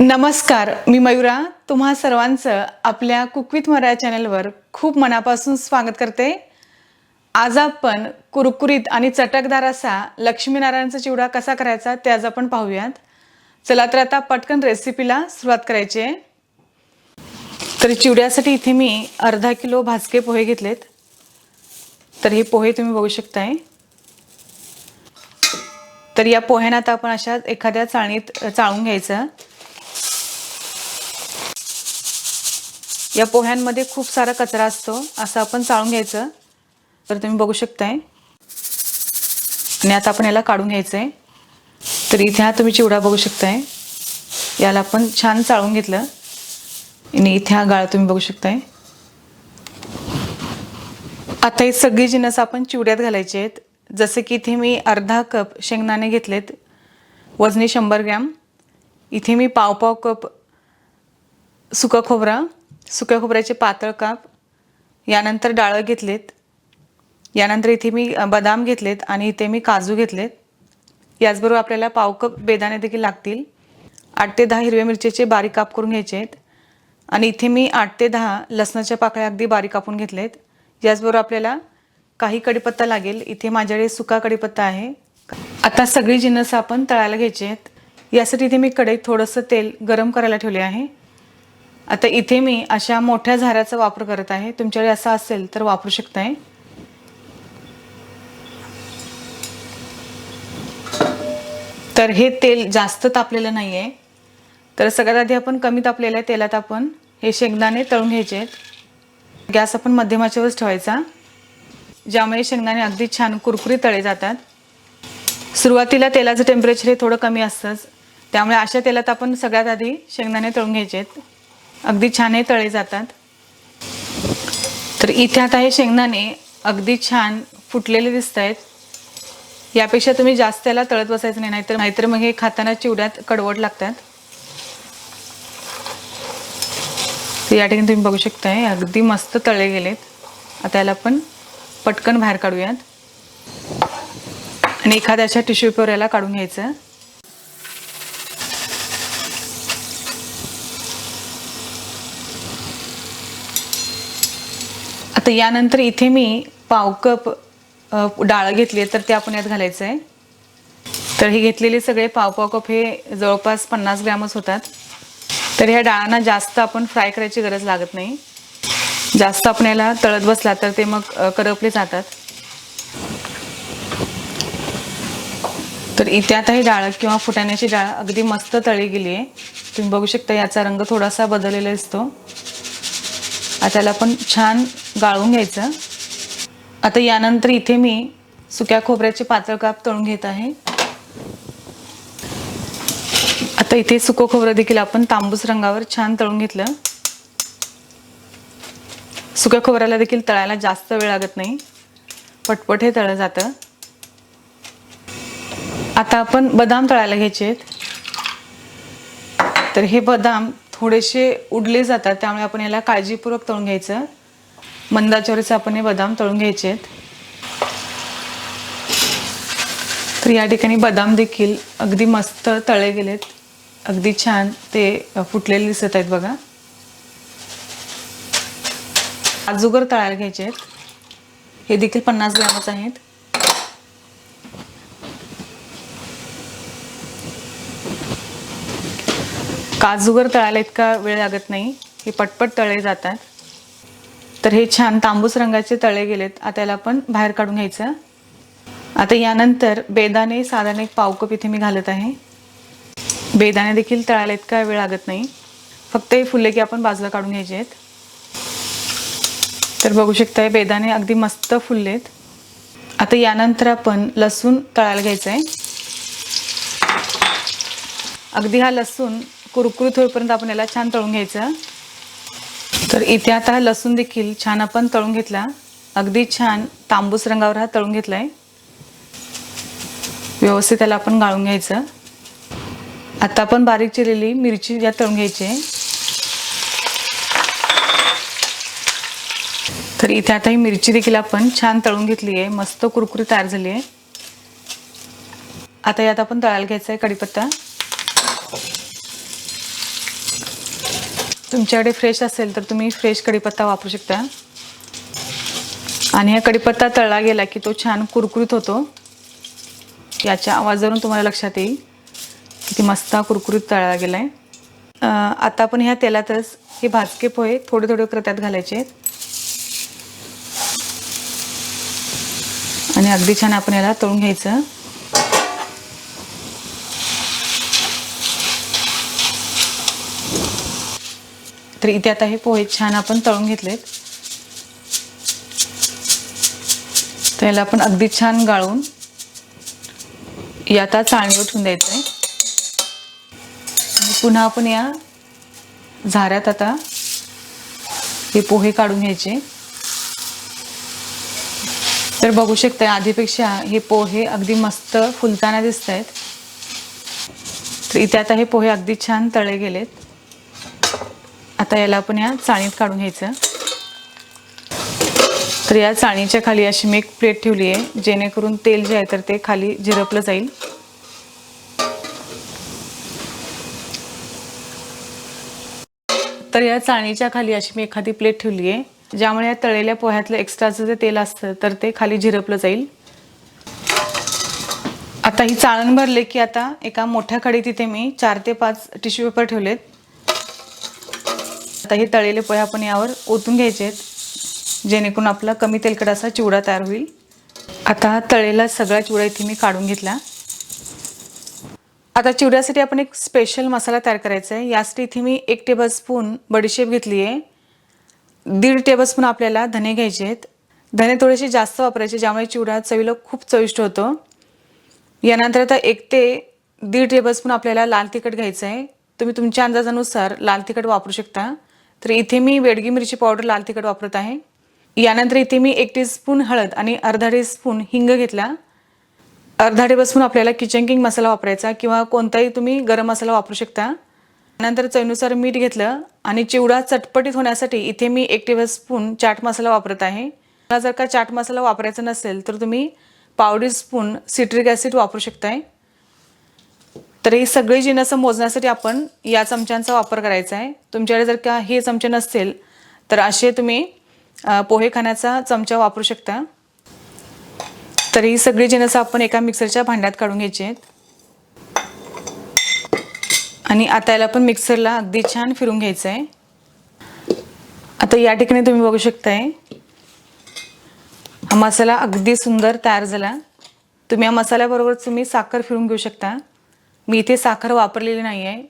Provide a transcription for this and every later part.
नमस्कार मी मयुरा. तुम्हा सर्वांचं आपल्या कुकविथ मरा चॅनलवर खूप मनापासून स्वागत करते. आज आपण कुरकुरीत आणि चटकदार असा लक्ष्मीनारायणचा चिवडा कसा करायचा ते आज आपण पाहूयात. चला तर आता पटकन रेसिपीला सुरुवात करायची आहे. तर चिवड्यासाठी इथे मी अर्धा किलो भाजके पोहे घेतलेत. तर हे पोहे तुम्ही बघू शकताय. तर या पोह्यांना आता आपण अशा एखाद्या चाळणीत चाळून घ्यायचं. या पोह्यांमध्ये खूप सारा कचरा असतो. असं आपण चाळून घ्यायचं. तर तुम्ही बघू शकताय. आणि आता आपण याला काढून घ्यायचं आहे तर इथे हा तुम्ही चिवडा बघू शकताय. याला आपण छान चाळून घेतलं. आणि इथे हा गाळ तुम्ही बघू शकताय. आता ही सगळी जिनस आपण चिवड्यात घालायचे आहेत. जसे की इथे मी अर्धा कप शेंगदाणे घेतलेत. वजनी शंभर ग्रॅम. इथे मी पाव पाव कप सुकं खोबरं. सुक्या खोबऱ्याचे पातळ काप यानंतर डाळं घेतलेत यानंतर इथे मी बदाम घेतलेत आणि इथे मी काजू घेतलेत. याचबरोबर आपल्याला पाव कप बेदाणे देखील लागतील. आठ ते दहा हिरव्या मिरचीचे बारीक काप करून घ्यायचे आहेत. आणि इथे मी आठ ते दहा लसणाच्या पाकळ्या अगदी बारीक कापून घेतलेत. याचबरोबर आपल्याला काही कडीपत्ता लागेल. इथे माझ्याकडे सुका कडीपत्ता आहे. आता सगळी जिन्नस आपण तळायला घ्यायची आहेत. यासाठी इथे मी कढईत थोडंसं तेल गरम करायला ठेवले आहे. आता इथे मी अशा मोठ्या झाऱ्याचा वापर करत आहे. तुमच्याकडे असा असेल तर वापरू शकताय. तर हे तेल जास्त तापलेलं नाही आहे तर सगळ्यात आधी आपण कमी तापलेल्या तेलात आपण हे शेंगदाणे तळून घ्यायचे आहेत. गॅस आपण मध्यमाच्यावरच ठेवायचा. ज्यामुळे शेंगदाणे अगदी छान कुरकुरी तळे जातात. सुरुवातीला तेलाचं टेम्परेचर हे थोडं कमी असतंच. त्यामुळे अशा तेलात आपण सगळ्यात आधी शेंगदाणे तळून घ्यायचे आहेत अगदी छान हे तळे जातात. तर इथे आता हे शेंगदाणे अगदी छान फुटलेले दिसत आहेत यापेक्षा तुम्ही जास्त त्याला तळत बसायचं नाही नाहीतर नाहीतर मग हे खाताना चिवड्यात कडवट लागतात. तर या ठिकाणी तुम्ही बघू शकताय अगदी मस्त तळे गेलेत. आता याला आपण पटकन बाहेर काढूयात. आणि एखाद्याच्या टिश्यू पेपर याला काढून घ्यायचं. आता यानंतर इथे मी पाव कप डाळ घेतली आहे तर ते आपण यात घालायचं आहे तर ही घेतलेले सगळे पाव पाव कप हे जवळपास पन्नास ग्रॅमच होतात. तर ह्या डाळांना जास्त आपण फ्राय करायची गरज लागत नाही. जास्त आपण याला तळत बसला तर ते मग करपले जातात. तर इथे आता ही डाळ किंवा फुटाण्याची डाळ अगदी मस्त तळी गेली आहे. तुम्ही बघू शकता याचा रंग थोडासा बदललेला दिसतो. आता त्याला आपण छान गाळून घ्यायचं. आता यानंतर इथे मी सुक्या खोबऱ्याचे पातळ काप तळून घेत आहे. आता इथे सुकं खोबरं देखील आपण तांबूस रंगावर छान तळून घेतलं. सुक्या खोबऱ्याला देखील तळायला जास्त वेळ लागत नाही. पटपट हे तळलं जातं. आता आपण बदाम तळायला घ्यायचे आहेत. तर हे बदाम थोडेसे उडले जातात त्यामुळे आपण याला काळजीपूर्वक तळून घ्यायचं. मंदाच्यावरच आपण हे बदाम तळून घ्यायचे आहेत. तर या ठिकाणी बदाम देखील अगदी मस्त तळे गेलेत. अगदी छान ते फुटलेले दिसत आहेत बघा. आजूगर तळायला घ्यायचे आहेत. हे देखील पन्नास ग्रॅमच आहेत. काजूगर तळायला इतका वेळ लागत नाही. हे पटपट तळे जातात. तर हे छान तांबूस रंगाचे तळे गेलेत. आता याला आपण बाहेर काढून घ्यायचं. आता यानंतर बेदाणे साधारण एक पाव कप इथे मी घालत आहे. बेदाणे देखील तळायला इतका वेळ लागत नाही. फक्त हे फुले की आपण बाजूला काढून घ्यायचे आहेत. तर बघू शकताय बेदाणे अगदी मस्त फुललेत. आता यानंतर आपण लसूण तळायला घ्यायचं आहे अगदी हा लसूण कुरकुरीत होईपर्यंत आपण याला छान तळून घ्यायचं. तर इथे आता हा लसूण देखील छान आपण तळून घेतला. अगदी छान तांबूस रंगावर हा तळून घेतलाय. व्यवस्थित त्याला आपण गाळून घ्यायचं. आता आपण बारीक चिरलेली मिरची यात तळून घ्यायची. आहे तर इथे आता ही मिरची देखील आपण छान तळून घेतली आहे. मस्त कुरकुरी तयार झाली आहे. आता यात आपण तळायला घ्यायचा आहे कढीपत्ता. तुमच्याकडे फ्रेश असेल तर तुम्ही फ्रेश कढीपत्ता वापरू शकता. आणि हा कढीपत्ता तळला गेला की तो छान कुरकुरीत होतो. याच्या आवाजावरून तुम्हाला लक्षात येईल किती मस्त हा कुरकुरीत तळला गेला आहे आता आपण ह्या तेलातच हे भाजके पोहे थोडे थोडे करत्यात घालायचे आहेत. आणि अगदी छान आपण याला तळून घ्यायचं. तर इथे आता हे पोहे छान आपण तळून घेतलेत. तर याला आपण अगदी छान गाळून या आता चाळणीवर ठेवून द्यायचं आहे आणि पुन्हा आपण या झाऱ्यात आता हे पोहे काढून घ्यायचे. तर बघू शकता आधीपेक्षा हे पोहे अगदी मस्त फुलताना दिसत आहेत तर इथे आता हे पोहे अगदी छान तळे गेलेत. आता याला आपण या चाळणीत काढून घ्यायचं. तर या चाळणीच्या खाली अशी मी एक प्लेट ठेवली आहे जेणेकरून तेल जे आहे तर ते खाली झिरपलं जाईल. तर या चाळणीच्या खाली अशी मी एखादी प्लेट ठेवली आहे ज्यामुळे या तळलेल्या पोह्यातलं एक्स्ट्राचं जे तेल असतं तर ते खाली झिरपलं जाईल. आता ही चाळण भरले की आता एका मोठ्या कढईत तिथे मी चार ते पाच टिश्यू पेपर ठेवलेत. आता हे तळलेले पोहे आपण यावर ओतून घ्यायचे आहेत जेणेकरून आपला कमी तेलकट असा चिवडा तयार होईल. आता हा तळलेला सगळा चिवडा इथे मी काढून घेतला. आता चिवड्यासाठी आपण एक स्पेशल मसाला तयार करायचा आहे. यासाठी इथे मी एक टेबलस्पून बडीशेप घेतली आहे. दीड टेबलस्पून आपल्याला धने घ्यायचे आहेत. धने थोडेसे जास्त वापरायचे ज्यामुळे चिवडा चवीला खूप चविष्ट होतो. यानंतर आता एक ते दीड टेबलस्पून आपल्याला लाल तिखट घ्यायचं आहे. तुम्ही तुमच्या अंदाजानुसार लाल तिखट वापरू शकता. तर इथे मी बेडगी मिरची पावडर लाल तिखट वापरत आहे. यानंतर इथे मी एक टीस्पून हळद आणि अर्धा टीस्पून हिंग घेतला. अर्धा टेबलस्पून आपल्याला किचन किंग मसाला वापरायचा किंवा कोणताही तुम्ही गरम मसाला वापरू शकता. नंतर चवीनुसार मीठ घेतलं आणि चिवडा चटपटीत होण्यासाठी इथे मी एक टेबलस्पून चाट मसाला वापरत आहे. मला जर का चाट मसाला वापरायचा नसेल तर तुम्ही पावडी स्पून सिट्रिक ॲसिड वापरू शकताय. तर ही सगळी जिनस मोजण्यासाठी आपण या चमच्यांचा वापर करायचा आहे. तुमच्याकडे जर का हे चमचे नसतील तर असे तुम्ही पोहे खाण्याचा चमचा वापरू शकता. तर ही सगळी जिनस आपण एका मिक्सरच्या भांड्यात काढून घ्यायची आहेत. आणि आता याला पण मिक्सरला अगदी छान फिरून घ्यायचं आहे. आता या ठिकाणी तुम्ही बघू शकताय. हा मसाला अगदी सुंदर तयार झाला. तुम्ही या मसाल्याबरोबर तुम्ही साखर फिरून घेऊ शकता. मी इथे साखर वापरलेली नाही आहे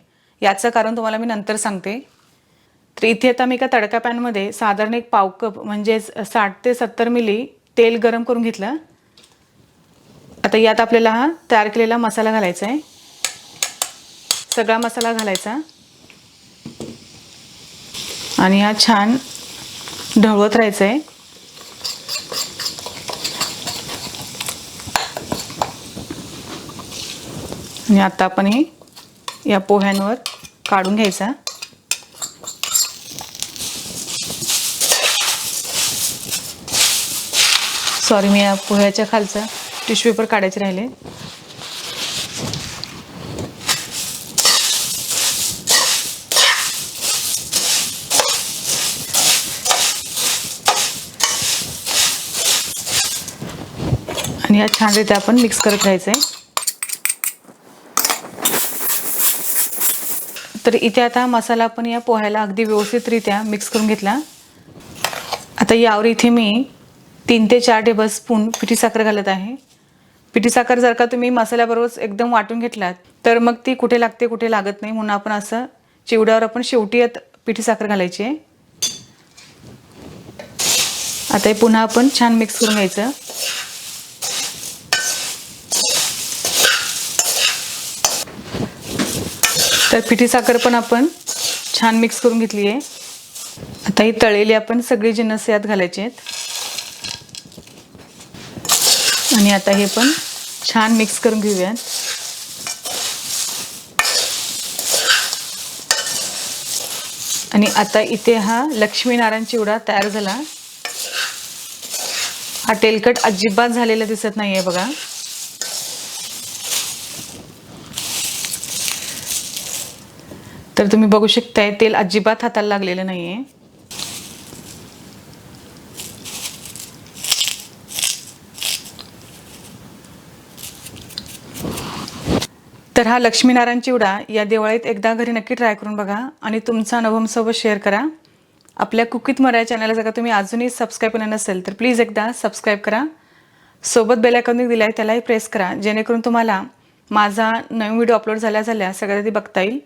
याचं कारण तुम्हाला मी नंतर सांगते. तर इथे आता मी एका तडका पॅनमध्ये साधारण एक पाव कप म्हणजेच साठ ते सत्तर मिली तेल गरम करून घेतलं. आता यात आपल्याला हा तयार केलेला मसाला घालायचा आहे सगळा मसाला घालायचा. आणि हा छान ढवळत राहायचं आहे आणि आता आपण हे या पोह्यांवर काढून घ्यायचा. सॉरी मी या पोह्याच्या खालचा टिश्यू पेपर काढायचे राहिले. आणि या छानरित्या आपण मिक्स करत राहायचं आहे तर इथे आता मसाला आपण या पोह्याला अगदी व्यवस्थितरित्या मिक्स करून घेतला. आता यावर इथे मी तीन ते चार टेबल स्पून पिठी साखर घालत आहे. पिठी साखर जर का तुम्ही मसाल्याबरोबर एकदम वाटून घेतलात तर मग ती कुठे लागते कुठे लागत नाही म्हणून आपण असं चिवड्यावर आपण शेवटी यात पिठी साखर घालायची आहे. आता हे पुन्हा आपण छान मिक्स करून घ्यायचं. तर पिठी साखर पण आपण छान मिक्स करून घेतली आहे. आता ही तळलेली आपण सगळी जिन्नस यात घालायचे आहेत. आणि आता हे पण छान मिक्स करून घेऊयात. आणि आता इथे हा लक्ष्मीनारायण चिवडा तयार झाला. हा तेलकट अजिबात झालेला दिसत नाहीये बघा. तर तुम्ही बघू शकताय तेल अजिबात हाताला लागलेलं नाही आहे तर हा लक्ष्मीनारायण चिवडा या दिवाळीत एकदा घरी नक्की ट्राय करून बघा आणि तुमचा अनुभव सोबत शेअर करा. आपल्या कुकीत मराय चॅनलला जर का तुम्ही अजूनही सबस्क्राईब केलं नसेल तर प्लीज एकदा सबस्क्राईब करा. सोबत बेल आयकॉन दिला आहे त्यालाही प्रेस करा जेणेकरून तुम्हाला माझा नवीन व्हिडिओ अपलोड झाल्या झाल्या सगळ्या आधी बघता येईल.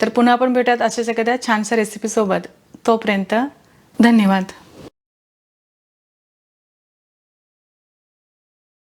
तर पुन्हा आपण भेटूयात अशाच एखाद्या छानशा रेसिपीसोबत तोपर्यंत धन्यवाद.